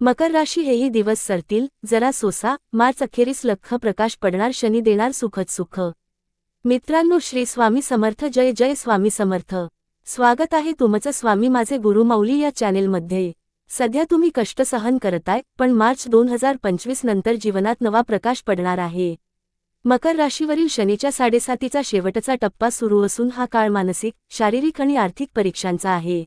मकर राशी हेही दिवस सरतील जरा सोसा मार्च अखेरीस लख प्रकाश पडणार शनी देणार सुखद सुख. मित्रांनो श्री स्वामी समर्थ जय जय स्वामी समर्थ. स्वागत आहे तुमचं स्वामी माझे गुरु माऊली या चॅनेलमध्ये. सध्या तुम्ही कष्ट सहन करताय पण मार्च दोन हजार पंचवीस नंतर जीवनात नवा प्रकाश पडणार आहे. मकर राशीवरील शनीच्या साडेसातीचा शेवटचा टप्पा सुरू असून हा काळ मानसिक शारीरिक आणि आर्थिक परीक्षांचा आहे.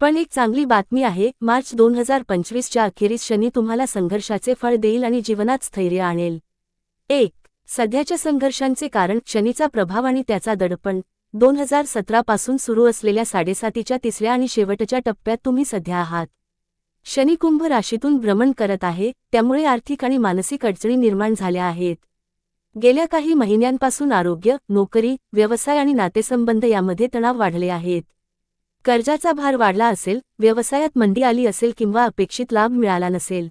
पण एक चांगली बातमी आहे मार्च दोन हजार पंचवीसच्या अखेरीस शनी तुम्हाला संघर्षाचे फळ देईल आणि जीवनात स्थैर्य आणेल. एक सध्याच्या संघर्षांचे कारण शनीचा प्रभाव आणि त्याचा दडपण. दोन हजार सतरा पासून सुरू असलेल्या साडेसातीच्या तिसऱ्या आणि शेवटच्या टप्प्यात तुम्ही सध्या आहात. शनी कुंभ राशीतून भ्रमण करत आहे त्यामुळे आर्थिक आणि मानसिक अडचणी निर्माण झाल्या आहेत. गेल्या काही महिन्यांपासून आरोग्य नोकरी व्यवसाय आणि नातेसंबंध यामध्ये तणाव वाढले आहेत. कर्जाचा भार वाढला असेल व्यवसायात मंदी आली असेल किंवा अपेक्षित लाभ मिळाला नसेल.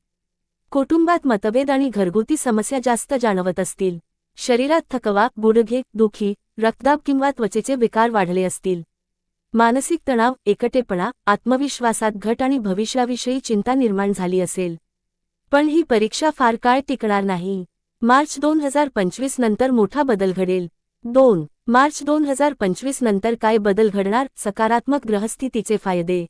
कुटुंबात मतभेद आणि घरगुती समस्या जास्त जाणवत असतील. शरीरात थकवा गुडघे दुखी रक्तदाब किंवा त्वचेचे विकार वाढले असतील. मानसिक तणाव एकटेपणा आत्मविश्वासात घट आणि भविष्याविषयी चिंता निर्माण झाली असेल. पण ही परीक्षा फार काळ टिकणार नाही. मार्च दोन हजार पंचवीस नंतर मोठा बदल घडेल. दोन मार्च दोन हजार पंचवीस नंतर काय बदल घडणार? सकारात्मक ग्रहस्थितीचे फायदे.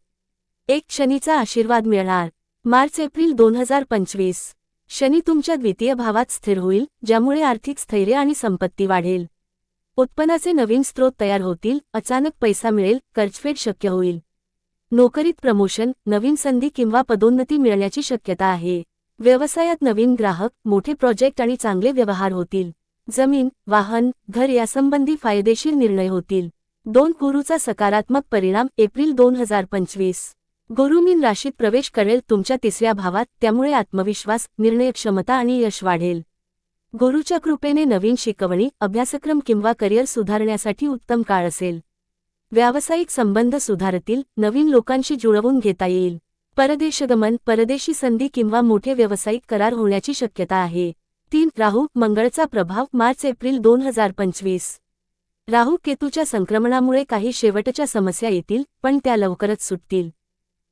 एक शनीचा आशीर्वाद मिळणार. मार्च एप्रिल दोन हजार पंचवीस. शनी तुमच्या द्वितीय भावात स्थिर होईल ज्यामुळे आर्थिक स्थैर्य आणि संपत्ती वाढेल. उत्पन्नाचे नवीन स्रोत तयार होतील अचानक पैसा मिळेल कर्जफेड शक्य होईल. नोकरीत प्रमोशन नवीन संधी किंवा पदोन्नती मिळण्याची शक्यता आहे. व्यवसायात नवीन ग्राहक मोठे प्रोजेक्ट आणि चांगले व्यवहार होतील. जमीन वाहन घर यासंबंधी फायदेशीर निर्णय होतील. दोन गुरुचा सकारात्मक परिणाम एप्रिल दोन हजार पंचवीस. गुरु मीन राशीत प्रवेश करेल तुमच्या तिसऱ्या भावात त्यामुळे आत्मविश्वास निर्णयक्षमता आणि यश वाढेल. गुरुच्या कृपेने नवीन शिकवणी अभ्यासक्रम किंवा करिअर सुधारण्यासाठी उत्तम काळ असेल. व्यावसायिक संबंध सुधारतील नवीन लोकांशी जुळवून घेता येईल. परदेशगमन परदेशी संधी किंवा मोठे व्यावसायिक करार होण्याची शक्यता आहे. तीन राहू मंगळचा प्रभाव मार्च एप्रिल दोन हजार पंचवीस. राहू केतूच्या संक्रमणामुळे काही शेवटच्या समस्या येतील पण त्या लवकरच सुटतील.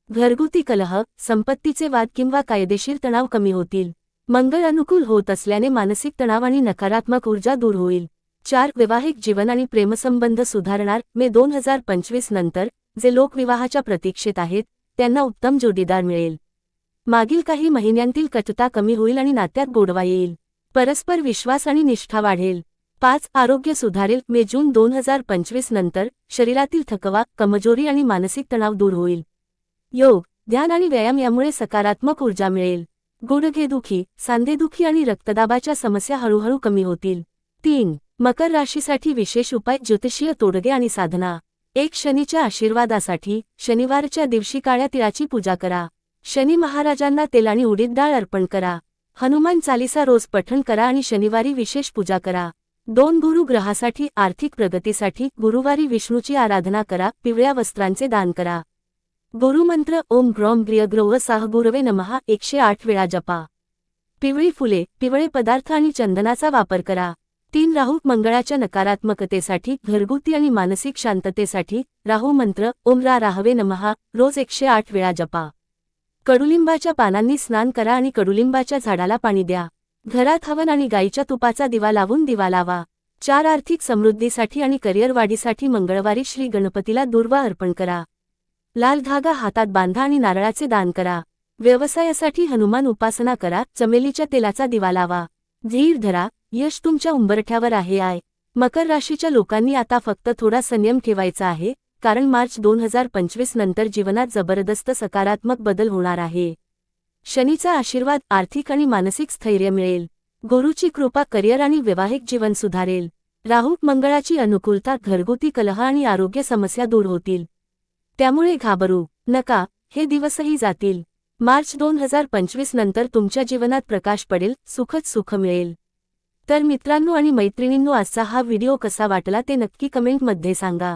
घरगुती कलह संपत्तीचे वाद किंवा कायदेशीर तणाव कमी होतील. मंगळ अनुकूल होत असल्याने मानसिक तणाव आणि नकारात्मक ऊर्जा दूर होईल. चार वैवाहिक जीवन आणि प्रेमसंबंध सुधारणार मे दोन हजार पंचवीस नंतर जे लोक विवाहाच्या प्रतीक्षेत आहेत त्यांना उत्तम जोडीदार मिळेल. मागील काही महिन्यांतील कटता कमी होईल आणि नात्यात गोडवा येईल. परस्पर विश्वास आणि निष्ठा वाढेल. पाच आरोग्य सुधारेल. मे जून दोन हजार पंचवीस नंतर शरीरातील थकवा कमजोरी आणि मानसिक तणाव दूर होईल. योग ध्यान आणि व्यायाम यामुळे सकारात्मक ऊर्जा मिळेल. गुडघेदुखी सांधेदुखी आणि रक्तदाबाच्या समस्या हळूहळू कमी होतील. तीन मकर राशीसाठी विशेष उपाय ज्योतिषीय तोडगे आणि साधना. एक शनीच्या आशीर्वादासाठी शनिवारच्या दिवशी काळ्या तिळाची पूजा करा. शनी महाराजांना तेल आणि उडीद डाळ अर्पण करा. हनुमान चालिसा रोज पठण करा आणि शनिवारी विशेष पूजा करा. दोन गुरु ग्रहासाठी आर्थिक प्रगतीसाठी गुरुवारी विष्णूची आराधना करा पिवळ्या वस्त्रांचे दान करा. गुरुमंत्र ओम ग्रॉम ग्रियग्रोव साह गुरवे नमहा एकशे आठ वेळा जपा. पिवळी फुले पिवळे पदार्थ आणि चंदनाचा वापर करा. तीन राहू मंगळाच्या नकारात्मकतेसाठी घरगुती आणि मानसिक शांततेसाठी राहू मंत्र ओम रा राहवे नमहा रोज एकशे आठ वेळा जपा. कडुलिंबाच्या पानांनी स्नान करा आणि कडुलिंबाच्या झाडाला पाणी द्या. घरात हवन आणि गाईच्या तुपाचा दिवा लावून दिवा लावा. चार आर्थिक समृद्धीसाठी आणि करिअर वाढीसाठी मंगळवारी श्री गणपतीला दुर्वा अर्पण करा. लाल धागा हातात बांधा आणि नारळाचे दान करा. व्यवसायासाठी हनुमान उपासना करा. चमेलीच्या तेलाचा दिवा लावा. धीर धरा. यश तुमच्या उंबरठ्यावर आहे. आय. मकर राशीच्या लोकांनी आता फक्त थोडा संयम ठेवायचा आहे. कारण मार्च दोन हजार पंचवीस नंतर जीवनात जबरदस्त सकारात्मक बदल होणार आहे. शनीचा आशीर्वाद आर्थिक आणि मानसिक स्थैर्य मिळेल. गुरुची कृपा करिअर आणि वैवाहिक जीवन सुधारेल. राहू मंगळाची अनुकूलता घरगुती कलह आणि आरोग्य समस्या दूर होतील. त्यामुळे घाबरू नका हे दिवसही जातील. मार्च दोन हजार पंचवीस नंतर तुमच्या जीवनात प्रकाश पडेल सुखच सुख मिळेल. तर मित्रांनो आणि मैत्रिणींनो आजचा हा व्हिडिओ कसा वाटला ते नक्की कमेंटमध्ये सांगा.